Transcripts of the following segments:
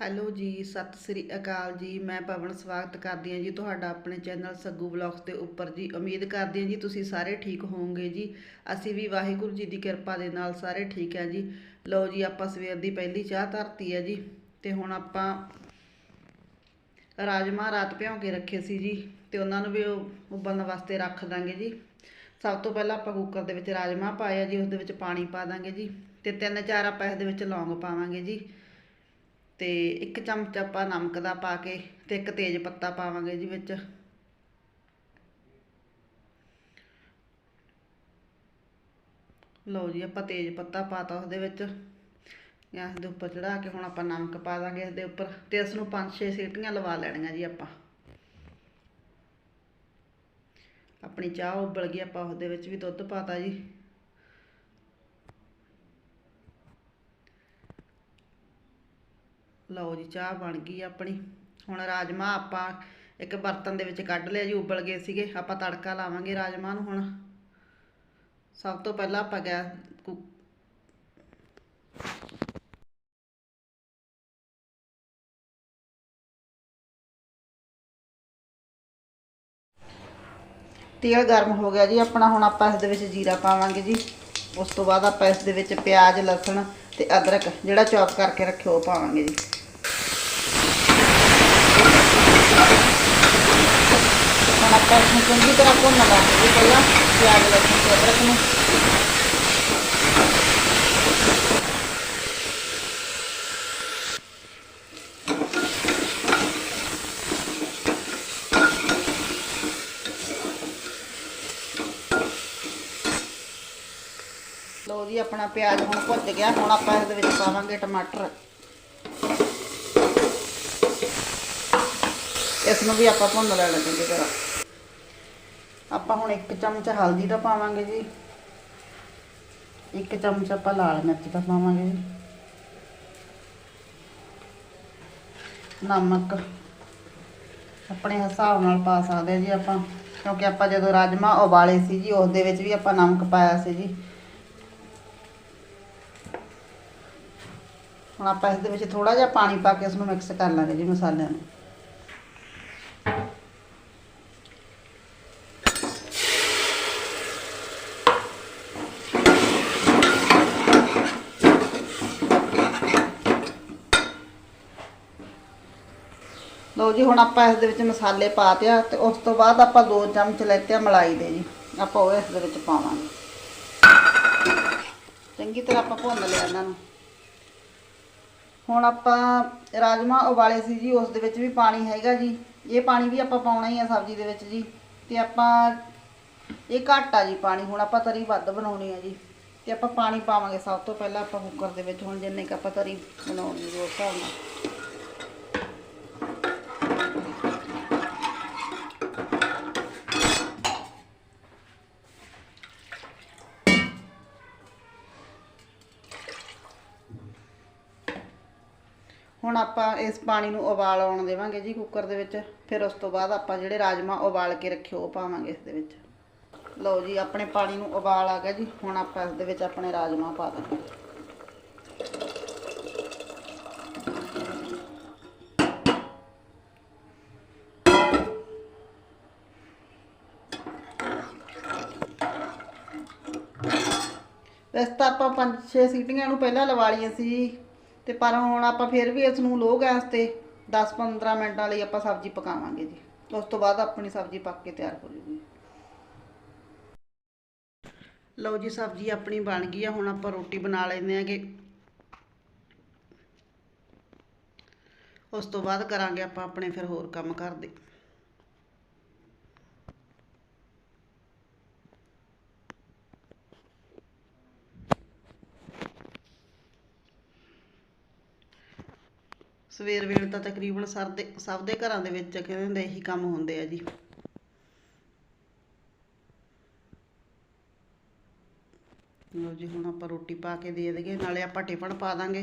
Hello ਜੀ, ਸਤਿ ਸ੍ਰੀ ਅਕਾਲ ਜੀ। ਮੈਂ ਪਵਨ ਸਵਾਗਤ ਕਰਦੀ ਹਾਂ ਜੀ ਤੁਹਾਡਾ ਆਪਣੇ ਚੈਨਲ ਸੱਗੂ ਬਲੌਗਸ ਦੇ ਉੱਪਰ ਜੀ। ਉਮੀਦ ਕਰਦੀ ਹਾਂ ਜੀ ਤੁਸੀਂ ਸਾਰੇ ਠੀਕ ਹੋਵੋਗੇ ਜੀ। ਅਸੀਂ ਵੀ ਵਾਹਿਗੁਰੂ ਜੀ ਦੀ ਕਿਰਪਾ ਦੇ ਨਾਲ ਸਾਰੇ ਠੀਕ ਹੈ ਜੀ। ਲਓ ਜੀ, ਆਪਾਂ ਸਵੇਰ ਦੀ ਪਹਿਲੀ ਚਾਹ ਧਰਤੀ ਹੈ ਜੀ ਤੇ ਹੁਣ ਆਪਾਂ ਰਾਜਮਾ ਰਾਤ ਭਿਉਂ ਕੇ ਰੱਖੇ ਸੀ ਜੀ ਤੇ ਉਹਨਾਂ ਨੂੰ ਵੀ ਉਹ ਉਬਲਣ ਵਾਸਤੇ ਰੱਖ ਦਾਂਗੇ ਜੀ। ਸਭ ਤੋਂ ਪਹਿਲਾਂ ਆਪਾਂ ਕੁੱਕਰ ਦੇ ਵਿੱਚ ਰਾਜਮਾ ਪਾਇਆ ਜੀ ਉਸ ਦੇ ਵਿੱਚ ਪਾਣੀ ਪਾ ਦਾਂਗੇ ਜੀ ਤੇ ਤਿੰਨ ਚਾਰ ਆਪਾਂ ਇਸ ਦੇ ਵਿੱਚ ਲੌਂਗ ਪਾਵਾਂਗੇ ਜੀ। ਤੇ ਇੱਕ ਚਮਚ ਆਪਾਂ ਨਮਕ ਦਾ ਪਾ ਕੇ ਤੇ ਇੱਕ ਤੇਜ ਪੱਤਾ ਪਾਵਾਂਗੇ ਜੀ ਵਿੱਚ। ਲਓ ਜੀ, ਆਪਾਂ ਤੇਜ ਪੱਤਾ ਪਾਤਾ ਉਸ ਦੇ ਵਿੱਚ। ਗੈਸ ਦੇ ਉੱਪਰ ਚੜਾ ਕੇ ਹੁਣ ਆਪਾਂ ਨਮਕ ਪਾ ਦਾਂਗੇ ਇਸ ਦੇ ਉੱਪਰ ਤੇ ਇਸ ਨੂੰ 5-6 ਸੀਟੀਆਂ ਲਵਾ ਲੈਣੀਆਂ ਜੀ ਆਪਾਂ। ਆਪਣੀ ਚਾਹ ਉਬਲ ਗਈ, ਆਪਾਂ ਉਸ ਵਿੱਚ ਵੀ ਦੁੱਧ ਪਾਤਾ ਜੀ। ਲਓ ਜੀ, ਚਾਹ ਬਣ ਗਈ ਆਪਣੀ। ਹੁਣ ਰਾਜਮਾ ਆਪਾਂ ਇੱਕ ਬਰਤਨ ਦੇ ਵਿੱਚ ਕੱਢ ਲਿਆ ਜੀ, ਉਬਲ ਗਏ ਸੀਗੇ। ਆਪਾਂ ਤੜਕਾ ਲਾਵਾਂਗੇ ਰਾਜਮਾ ਨੂੰ ਹੁਣ। ਸਭ ਤੋਂ ਪਹਿਲਾਂ ਆਪਾਂ ਗੈਸ ਕੁ- ਤੇਲ ਗਰਮ ਹੋ ਗਿਆ ਜੀ ਆਪਣਾ, ਹੁਣ ਆਪਾਂ ਇਸ ਦੇ ਵਿੱਚ ਜੀਰਾ ਪਾਵਾਂਗੇ ਜੀ। ਉਸ ਤੋਂ ਬਾਅਦ ਆਪਾਂ ਇਸ ਦੇ ਵਿੱਚ ਪਿਆਜ਼, ਲਸਣ ਤੇ ਅਦਰਕ ਜਿਹੜਾ ਚੌਪ ਕਰਕੇ ਰੱਖਿਓ ਉਹ ਪਾਵਾਂਗੇ ਜੀ। ਹੁਣ ਆਪਾਂ ਇਸ ਨੂੰ ਚੰਗੀ ਤਰ੍ਹਾਂ ਭੁੰਨ ਲਾਂਗੇ ਜੀ ਪਹਿਲਾਂ ਪਿਆਜ਼ ਲਸਣ ਤੇ ਜੀ, ਆਪਣਾ ਪਿਆਜ਼ ਹੁਣ ਭੁੱਜ ਗਿਆ। ਹੁਣ ਆਪਾਂ ਇਹਦੇ ਵਿੱਚ ਪਾਵਾਂਗੇ ਟਮਾਟਰ। ਇਸ ਨੂੰ ਵੀ ਆਪਾਂ ਭੁੰਨ ਲੈਣਾ ਚੰਗੀ ਤਰ੍ਹਾਂ। ਆਪਾਂ ਹੁਣ ਇੱਕ ਚਮਚ ਹਲਦੀ ਦਾ ਪਾਵਾਂਗੇ ਜੀ। ਇੱਕ ਚਮਚ ਆਪਾਂ ਲਾਲ ਮਿਰਚ ਦਾ ਪਾਵਾਂਗੇ ਜੀ। ਨਮਕ ਆਪਣੇ ਹਿਸਾਬ ਨਾਲ ਪਾ ਸਕਦੇ ਹਾਂ ਜੀ ਆਪਾਂ, ਕਿਉਂਕਿ ਆਪਾਂ ਜਦੋਂ ਰਾਜਮਾ ਉਬਾਲੇ ਸੀ ਜੀ ਉਸ ਦੇ ਵਿੱਚ ਵੀ ਆਪਾਂ ਨਮਕ ਪਾਇਆ ਸੀ ਜੀ। ਹੁਣ ਆਪਾਂ ਇਸ ਦੇ ਵਿੱਚ ਥੋੜਾ ਜਿਹਾ ਪਾਣੀ ਪਾ ਕੇ ਇਸ ਨੂੰ ਮਿਕਸ ਕਰ ਲਾਂਗੇ ਜੀ ਮਸਾਲਿਆਂ ਨੂੰ। ਲਓ ਜੀ, ਹੁਣ ਆਪਾਂ ਇਸ ਦੇ ਵਿੱਚ ਮਸਾਲੇ ਪਾ ਦਿਆ ਤੇ ਉਸ ਤੋਂ ਬਾਅਦ ਆਪਾਂ ਦੋ ਚਮਚ ਲੈਤੇ ਆ ਮਲਾਈ ਦੇ ਜੀ। ਆਪਾਂ ਉਹ ਇਸ ਦੇ ਵਿੱਚ ਪਾਵਾਂਗੇ। ਚੰਗੀ ਤਰ੍ਹਾਂ ਆਪਾਂ ਭੁੰਨ ਲਿਆ ਇਹਨਾਂ ਨੂੰ। ਹੁਣ ਆਪਾਂ ਰਾਜਮਾ ਉਬਾਲੇ ਸੀ ਜੀ, ਉਸ ਦੇ ਵਿੱਚ ਵੀ ਪਾਣੀ ਹੈਗਾ ਜੀ। ਇਹ ਪਾਣੀ ਵੀ ਆਪਾਂ ਪਾਉਣਾ ਹੀ ਆ ਸਬਜ਼ੀ ਦੇ ਵਿੱਚ ਜੀ। ਤੇ ਆਪਾਂ ਇਹ ਘੱਟ ਆ ਜੀ ਪਾਣੀ, ਹੁਣ ਆਪਾਂ ਤਰੀ ਵੱਧ ਬਣਾਉਣੀ ਆ ਜੀ। ਤੇ ਆਪਾਂ ਪਾਣੀ ਪਾਵਾਂਗੇ ਸਭ ਤੋਂ ਪਹਿਲਾਂ ਆਪਾਂ ਕੁੱਕਰ ਦੇ ਵਿੱਚ, ਹੁਣ ਜਿੰਨੇ ਕ ਆਪਾਂ ਤਰੀ ਬਣਾਉਣੀ ਉਸ ਹਿਸਾਬ ਨਾਲ। ਹੁਣ ਆਪਾਂ ਇਸ ਪਾਣੀ ਨੂੰ ਉਬਾਲ ਆਉਣ ਦੇਵਾਂਗੇ ਜੀ ਕੁੱਕਰ ਦੇ ਵਿੱਚ, ਫਿਰ ਉਸ ਤੋਂ ਬਾਅਦ ਆਪਾਂ ਜਿਹੜੇ ਰਾਜਮਾ ਉਬਾਲ ਕੇ ਰੱਖੇ ਉਹ ਪਾਵਾਂਗੇ ਇਸ ਦੇ ਵਿੱਚ। ਲਓ ਜੀ, ਆਪਣੇ ਪਾਣੀ ਨੂੰ ਉਬਾਲ ਆ ਗਿਆ ਜੀ, ਹੁਣ ਆਪਾਂ ਇਸ ਦੇ ਵਿੱਚ ਆਪਣੇ ਰਾਜਮਾ ਪਾ ਦਾਂਗੇ ਵੈਸੇ ਤਾਂ ਆਪਾਂ ਪੰਜ ਛੇ ਸੀਟੀਆਂ ਨੂੰ ਪਹਿਲਾਂ ਲਵਾ ਲਈਆਂ ਸੀ। ਤੇ ਪਰ ਹੁਣ ਆਪਾਂ ਫਿਰ ਵੀ ਇਸ ਨੂੰ ਲੋ ਗੈਸ ਤੇ 10-15 ਮਿੰਟਾਂ ਲਈ ਆਪਾਂ ਸਬਜ਼ੀ ਪਕਾਵਾਂਗੇ ਜੀ। ਉਸ ਤੋਂ ਬਾਅਦ ਆਪਣੀ ਸਬਜ਼ੀ ਪੱਕ ਕੇ ਤਿਆਰ ਹੋ ਜੂਗੀ। ਲਓ ਜੀ, ਸਬਜ਼ੀ ਆਪਣੀ ਬਣ ਗਈ ਆ। ਹੁਣ ਆਪਾਂ ਰੋਟੀ ਬਣਾ ਲੈਂਦੇ ਆਂਗੇ ਉਸ ਤੋਂ ਬਾਅਦ ਕਰਾਂਗੇ ਆਪਾਂ ਆਪਣੇ ਫਿਰ ਹੋਰ ਕੰਮ ਕਰਦੇ ਸਵੇਰ ਵੇਲੇ ਤਾਂ ਤਕਰੀਬਨ ਸਰ ਦੇ ਸਭ ਦੇ ਘਰਾਂ ਦੇ ਵਿੱਚ ਕਹਿੰਦੇ ਹੁੰਦੇ ਇਹੀ ਕੰਮ ਹੁੰਦੇ ਆ ਜੀ। ਲਓ ਜੀ, ਹੁਣ ਆਪਾਂ ਰੋਟੀ ਪਾ ਕੇ ਦੇ ਦੇਗੇ ਨਾਲੇ ਆਪਾਂ ਟਿਫਨ ਪਾ ਦਾਂਗੇ।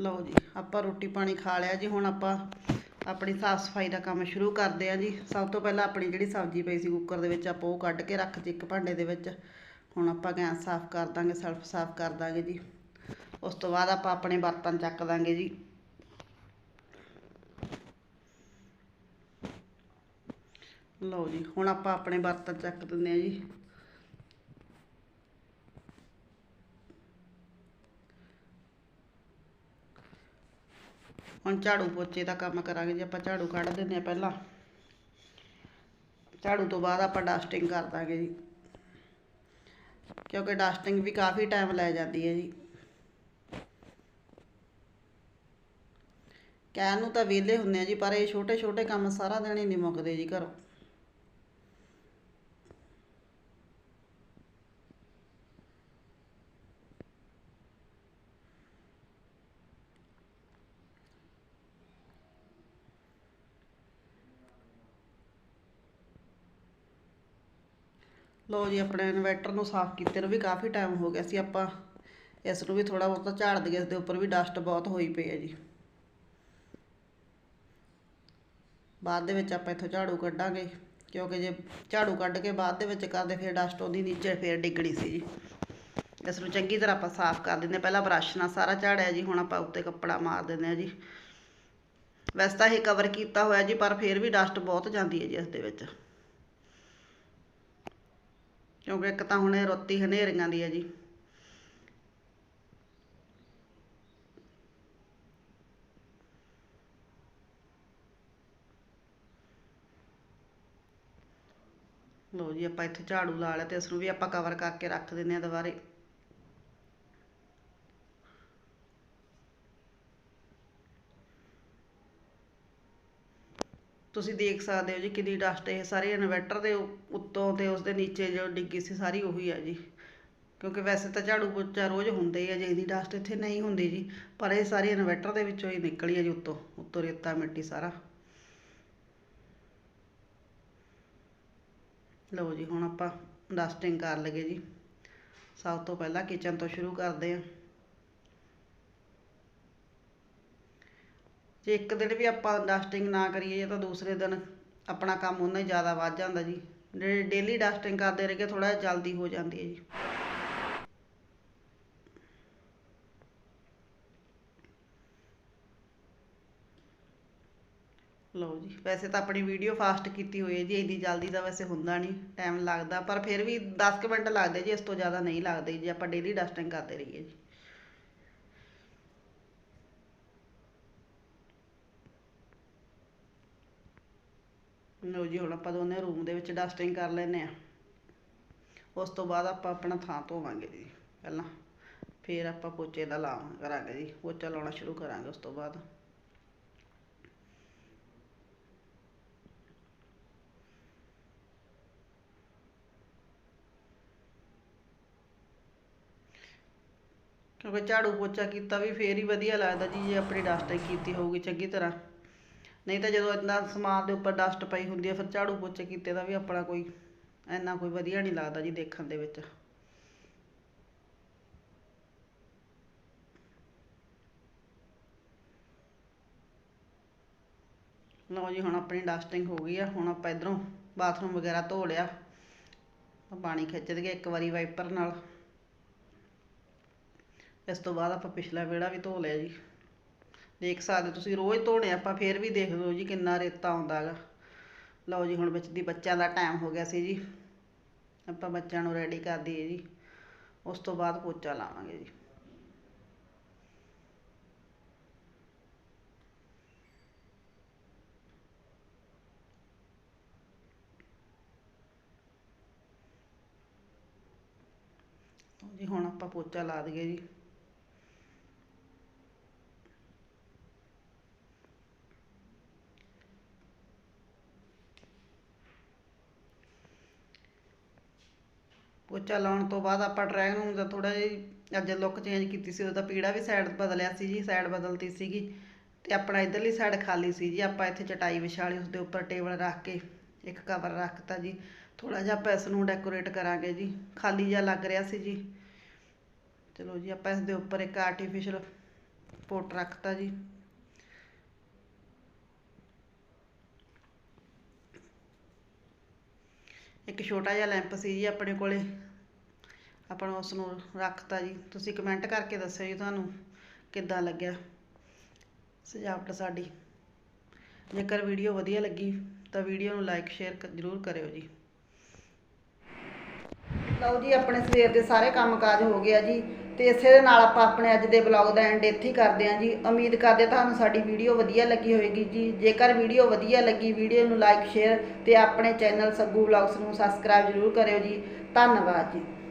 ਲਓ ਜੀ, ਆਪਾਂ ਰੋਟੀ ਪਾਣੀ ਖਾ ਲਿਆ ਜੀ, ਹੁਣ ਆਪਾਂ ਆਪਣੀ ਸਾਫ਼ ਸਫ਼ਾਈ ਦਾ ਕੰਮ ਸ਼ੁਰੂ ਕਰਦੇ ਹਾਂ ਜੀ। ਸਭ ਤੋਂ ਪਹਿਲਾਂ ਆਪਣੀ ਜਿਹੜੀ ਸਬਜ਼ੀ ਪਈ ਸੀ ਕੁੱਕਰ ਦੇ ਵਿੱਚ, ਆਪਾਂ ਉਹ ਕੱਢ ਕੇ ਰੱਖ ਦਿੱਤੀ ਇੱਕ ਭਾਂਡੇ ਦੇ ਵਿੱਚ। ਹੁਣ ਆਪਾਂ ਗੈਸ ਸਾਫ਼ ਕਰ ਦਾਂਗੇ, ਸਲਫ ਸਾਫ਼ ਕਰ ਦਾਂਗੇ ਜੀ। ਉਸ ਤੋਂ ਬਾਅਦ ਆਪਾਂ ਆਪਣੇ ਬਰਤਨ ਚੱਕ ਦਾਂਗੇ ਜੀ। ਲਓ ਜੀ, ਹੁਣ ਆਪਾਂ ਆਪਣੇ ਬਰਤਨ ਚੱਕ ਦਿੰਦੇ ਹਾਂ ਜੀ। ਹੁਣ ਝਾੜੂ ਪੋਚੇ ਦਾ ਕੰਮ ਕਰਾਂਗੇ ਜੀ ਆਪਾਂ ਝਾੜੂ ਕੱਢ ਦਿੰਦੇ ਆ ਪਹਿਲਾਂ। ਝਾੜੂ ਤੋਂ ਬਾਅਦ ਆਪਾਂ ਡਸਟਿੰਗ ਕਰ ਦਾਂਗੇ ਜੀ। ਕਿਉਂਕਿ ਡਸਟਿੰਗ ਵੀ ਕਾਫੀ ਟਾਈਮ ਲੈ ਜਾਂਦੀ ਹੈ ਜੀ। ਕਹਿਣ ਨੂੰ ਤਾਂ ਵਿਹਲੇ ਹੁੰਦੇ ਆ ਜੀ, ਪਰ ਇਹ ਛੋਟੇ ਛੋਟੇ ਕੰਮ ਸਾਰਾ ਦਿਨ ਹੀ ਨਹੀਂ ਮੁੱਕਦੇ ਜੀ ਘਰੋਂ। ਲੋ ਜੀ, ਆਪਣੇ ਇਨਵਰਟਰ ਨੂੰ ਸਾਫ਼ ਕੀਤੇ ਨੂੰ ਵੀ ਕਾਫੀ ਟਾਈਮ ਹੋ ਗਿਆ ਸੀ ਆਪਾਂ। ਇਸ ਨੂੰ ਵੀ ਥੋੜਾ ਬਹੁਤਾ ਝਾੜ ਦਈਏ, ਇਸ ਦੇ ਉੱਪਰ ਵੀ ਡਸਟ ਬਹੁਤ ਹੋਈ ਪਈ ਹੈ ਜੀ। ਬਾਅਦ ਦੇ ਵਿੱਚ ਆਪਾਂ ਇੱਥੋਂ ਝਾੜੂ ਕੱਢਾਂਗੇ, ਕਿਉਂਕਿ ਜੇ ਝਾੜੂ ਕੱਢ ਕੇ ਬਾਅਦ ਦੇ ਵਿੱਚ ਕਰਦੇ, ਫਿਰ ਡਸਟ ਉਹਦੀ ਨੀਚੇ ਫਿਰ ਡਿੱਗਣੀ ਸੀ ਜੀ। ਇਸ ਨੂੰ ਚੰਗੀ ਤਰ੍ਹਾਂ ਆਪਾਂ ਸਾਫ਼ ਕਰ ਦਿੰਦੇ ਪਹਿਲਾਂ ਬਰਸ਼ ਨਾਲ ਸਾਰਾ ਝਾੜਿਆ ਜੀ, ਹੁਣ ਆਪਾਂ ਉੱਤੇ ਕੱਪੜਾ ਮਾਰ ਦਿੰਦੇ ਆ ਜੀ। ਵੈਸੇ ਤਾਂ ਇਹ ਕਵਰ ਕੀਤਾ ਹੋਇਆ ਜੀ, ਪਰ ਫਿਰ ਵੀ ਡਸਟ ਬਹੁਤ ਜਾਂਦੀ ਹੈ ਜੀ ਇਸ ਦੇ ਵਿੱਚ। ਕਿਉਂਕਿ ਇੱਕ ਤਾਂ ਹੁਣ ਇਹ ਰੁੱਤੀ ਹਨੇਰੀਆਂ ਦੀ ਹੈ ਜੀ। ਲੋ ਜੀ, ਆਪਾਂ ਇੱਥੇ ਝਾੜੂ ਲਾ ਲਿਆ ਤੇ ਇਸ ਨੂੰ ਵੀ ਆਪਾਂ ਕਵਰ ਕਰਕੇ ਰੱਖ ਦਿੰਦੇ ਆ ਦੁਬਾਰੇ। ਤੁਸੀਂ ਦੇਖ ਸਕਦੇ ਹੋ ਜੀ ਕਿੰਨੀ ਡਸਟ ਇਹ ਸਾਰੇ ਇਨਵਰਟਰ ਦੇ ਉ- ਉੱਤੋਂ ਤੇ ਉਸ ਦੇ ਨੀਚੇ ਜੋ ਡਿੱਗੀ ਸੀ ਸਾਰੀ ਉਹੀ ਆ ਜੀ। ਕਿਉਂਕਿ ਵੈਸੇ ਤਾਂ ਝਾੜੂ ਪੋਚਾ ਰੋਜ਼ ਹੁੰਦੇ ਹੀ ਆ, ਜੇ ਇਹਦੀ ਡਸਟ ਇੱਥੇ ਨਹੀਂ ਹੁੰਦੀ ਜੀ, ਪਰ ਇਹ ਸਾਰੀ ਇਨਵਰਟਰ ਦੇ ਵਿੱਚੋਂ ਹੀ ਨਿਕਲੀ ਹੈ ਜੀ ਉੱਤੋਂ ਉੱਤੋਂ ਰੇਤਾ, ਮਿੱਟੀ ਸਾਰਾ। ਲਓ ਜੀ ਹੁਣ ਆਪਾਂ ਡਸਟਿੰਗ ਕਰ ਲਗੇ ਜੀ। ਸਭ ਤੋਂ ਪਹਿਲਾਂ ਕਿਚਨ ਤੋਂ ਸ਼ੁਰੂ ਕਰਦੇ ਹਾਂ। ਜੇ ਇੱਕ ਦਿਨ ਵੀ ਆਪਾਂ ਡਸਟਿੰਗ ਨਾ ਕਰੀਏ ਤਾਂ ਦੂਸਰੇ ਦਿਨ ਆਪਣਾ ਕੰਮ ਉਹਨਾਂ ਹੀ ਜ਼ਿਆਦਾ ਵੱਧ ਜਾਂਦਾ ਜੀ। ਜੇ ਡੇਲੀ ਡਸਟਿੰਗ ਕਰਦੇ ਰਹੀਏ ਥੋੜ੍ਹਾ ਜਿਹਾ ਜਲਦੀ ਹੋ ਜਾਂਦੀ ਹੈ ਜੀ। ਲਓ ਜੀ, ਵੈਸੇ ਤਾਂ ਆਪਣੀ ਵੀਡੀਓ ਫਾਸਟ ਕੀਤੀ ਹੋਈ ਹੈ ਜੀ, ਇੰਨੀ ਜਲਦੀ ਦਾ ਵੈਸੇ ਹੁੰਦਾ ਨਹੀਂ ਟਾਈਮ ਲੱਗਦਾ, ਪਰ ਫਿਰ ਵੀ 10 ਕੁ ਮਿੰਟ ਲੱਗਦੇ ਜੀ, ਇਸ ਤੋਂ ਜ਼ਿਆਦਾ ਨਹੀਂ ਲੱਗਦੇ ਜੀ, ਆਪਾਂ ਡੇਲੀ ਡਸਟਿੰਗ ਕਰਦੇ ਰਹੀਏ ਜੀ। ਲਓ ਜੀ, ਹੁਣ ਆਪਾਂ ਦੋਨੇ ਰੂਮ ਦੇ ਵਿੱਚ ਡਸਟਿੰਗ ਕਰ ਲੈਨੇ ਆ ਉਸ ਤੋਂ ਬਾਅਦ ਆਪਾਂ ਆਪਣਾ ਥਾਂ ਧੋਵਾਂਗੇ ਜੀ, ਪਹਿਲਾਂ। ਫਿਰ ਆਪਾਂ ਪੋਚੇ ਦਾ ਲਾ ਕਰਾਂਗੇ ਜੀ, ਪੋਚਾ ਲਾਉਣਾ ਸ਼ੁਰੂ ਕਰਾਂਗੇ ਉਸ ਤੋਂ ਬਾਅਦ। ਕਿਉਂਕਿ ਝਾੜੂ ਪੋਚਾ ਕੀਤਾ ਵੀ ਫੇਰ ਹੀ ਵਧੀਆ ਲੱਗਦਾ ਜੀ, ਜੇ ਆਪਣੀ ਡਸਟਿੰਗ ਕੀਤੀ ਹੋਊਗੀ ਚੰਗੀ ਤਰ੍ਹਾਂ। ਨਹੀਂ ਤਾਂ ਜਦੋਂ ਇੰਨਾ ਸਮਾਨ ਦੇ ਉੱਪਰ ਡਸਟ ਪਈ ਹੁੰਦੀ ਹੈ ਫਿਰ ਝਾੜੂ ਪੋਚੇ ਕੀਤੇ ਦਾ ਵੀ ਆਪਣਾ ਕੋਈ, ਇੰਨਾ ਕੋਈ ਵਧੀਆ ਨਹੀਂ ਲੱਗਦਾ ਜੀ ਦੇਖਣ ਦੇ ਵਿੱਚ। ਲਓ ਜੀ, ਹੁਣ ਆਪਣੀ ਡਸਟਿੰਗ ਹੋ ਗਈ ਆ, ਹੁਣ ਆਪਾਂ ਇਧਰੋਂ ਬਾਥਰੂਮ ਵਗੈਰਾ ਧੋ ਲਿਆ। ਪਾਣੀ ਖਿੱਚ ਦਈਏ ਇੱਕ ਵਾਰੀ ਵਾਈਪਰ ਨਾਲ। ਇਸ ਤੋਂ ਬਾਅਦ ਆਪਾਂ ਪਿਛਲਾ ਵਿਹੜਾ ਵੀ ਧੋ ਲਿਆ ਜੀ। ਦੇਖ ਸਕਦੇ ਹੋ ਤੁਸੀਂ, ਰੋਜ਼ ਧੋਣੇ ਆਪਾਂ ਫੇਰ ਵੀ ਦੇਖ ਲਓ ਜੀ ਕਿੰਨਾ ਰੇਤਾ ਆਉਂਦਾ ਹੈਗਾ। ਲਓ ਜੀ ਹੁਣ ਵਿੱਚ ਦੀ ਬੱਚਿਆਂ ਦਾ ਟਾਈਮ ਹੋ ਗਿਆ ਸੀ ਜੀ। ਆਪਾਂ ਬੱਚਿਆਂ ਨੂੰ ਰੈਡੀ ਕਰ ਦਈਏ ਜੀ। ਉਸ ਤੋਂ ਬਾਅਦ ਪੋਚਾ ਲਾਵਾਂਗੇ ਜੀ। ਜੀ ਹੁਣ ਆਪਾਂ ਪੋਚਾ ਲਾ ਦਈਏ ਜੀ। ਪੋਚਾ ਲਾਉਣ ਤੋਂ ਬਾਅਦ ਆਪਾਂ ਡਰਾਇੰਗ ਰੂਮ ਦਾ ਥੋੜਾ ਜਿਹਾ ਅੱਜ ਲੁੱਕ ਚੇਂਜ ਕੀਤੀ ਸੀ, ਉਹਦਾ ਪੀੜਾ ਵੀ ਸਾਈਡ ਬਦਲਿਆ ਸੀ ਜੀ ਸਾਈਡ ਬਦਲਤੀ ਸੀਗੀ ਤੇ ਆਪਣਾ ਇਧਰਲੀ ਸਾਈਡ ਖਾਲੀ ਸੀ ਜੀ, ਆਪਾਂ ਇੱਥੇ ਚਟਾਈ ਵਿਛਾ ਲਈ ਉਸਦੇ ਉੱਪਰ ਟੇਬਲ ਰੱਖ ਕੇ ਇੱਕ ਕਵਰ ਰੱਖਤਾ ਜੀ ਥੋੜਾ ਜਿਹਾ ਆਪਾਂ ਇਸ ਨੂੰ ਡੈਕੋਰੇਟ ਕਰਾਂਗੇ ਜੀ, ਖਾਲੀ ਜਿਹਾ ਲੱਗ ਰਿਹਾ ਸੀ ਜੀ। ਚਲੋ ਜੀ, ਆਪਾਂ ਇਸ ਦੇ ਉੱਪਰ ਇੱਕ ਆਰਟੀਫੀਸ਼ਲ ਪੋਟ ਰੱਖਤਾ ਜੀ। ਇੱਕ ਛੋਟਾ ਜਿਹਾ ਲੈਂਪ ਸੀ ਜੀ ਆਪਣੇ ਕੋਲੇ। ਆਪਾਂ ਉਸ ਨੂੰ ਰੱਖਤਾ ਜੀ। ਤੁਸੀਂ ਕਮੈਂਟ ਕਰਕੇ ਦੱਸਿਓ ਜੀ ਤੁਹਾਨੂੰ ਕਿੱਦਾਂ ਲੱਗਿਆ? ਸਜਾਵਟ ਸਾਡੀ। ਜੇਕਰ ਵੀਡੀਓ ਵਧੀਆ ਲੱਗੀ ਤਾਂ ਵੀਡੀਓ ਨੂੰ ਲਾਈਕ ਸ਼ੇਅਰ ਜ਼ਰੂਰ ਕਰਿਓ ਜੀ। ਲਓ ਜੀ, ਆਪਣੇ ਸਵੇਰ ਦੇ ਸਾਰੇ ਕੰਮਕਾਜ ਹੋ ਗਿਆ ਜੀ। ਤੇ ਇਸੇ ਦੇ ਨਾਲ ਆਪਾਂ ਆਪਣੇ ਅੱਜ ਦੇ ਵਲੌਗ ਦਾ ਐਂਡ ਇੱਥੇ ਹੀ ਕਰਦੇ ਹਾਂ ਜੀ। ਉਮੀਦ ਕਰਦੇ ਤੁਹਾਨੂੰ ਸਾਡੀ ਵੀਡੀਓ ਵਧੀਆ ਲੱਗੀ ਹੋਵੇਗੀ ਜੀ। ਜੇਕਰ ਵੀਡੀਓ ਵਧੀਆ ਲੱਗੀ ਵੀਡੀਓ ਨੂੰ ਲਾਈਕ ਸ਼ੇਅਰ ਤੇ ਆਪਣੇ ਚੈਨਲ ਸੱਗੂ ਵਲੌਗਸ ਨੂੰ ਸਬਸਕ੍ਰਾਈਬ ਜ਼ਰੂਰ ਕਰਿਓ ਜੀ। ਧੰਨਵਾਦ ਜੀ।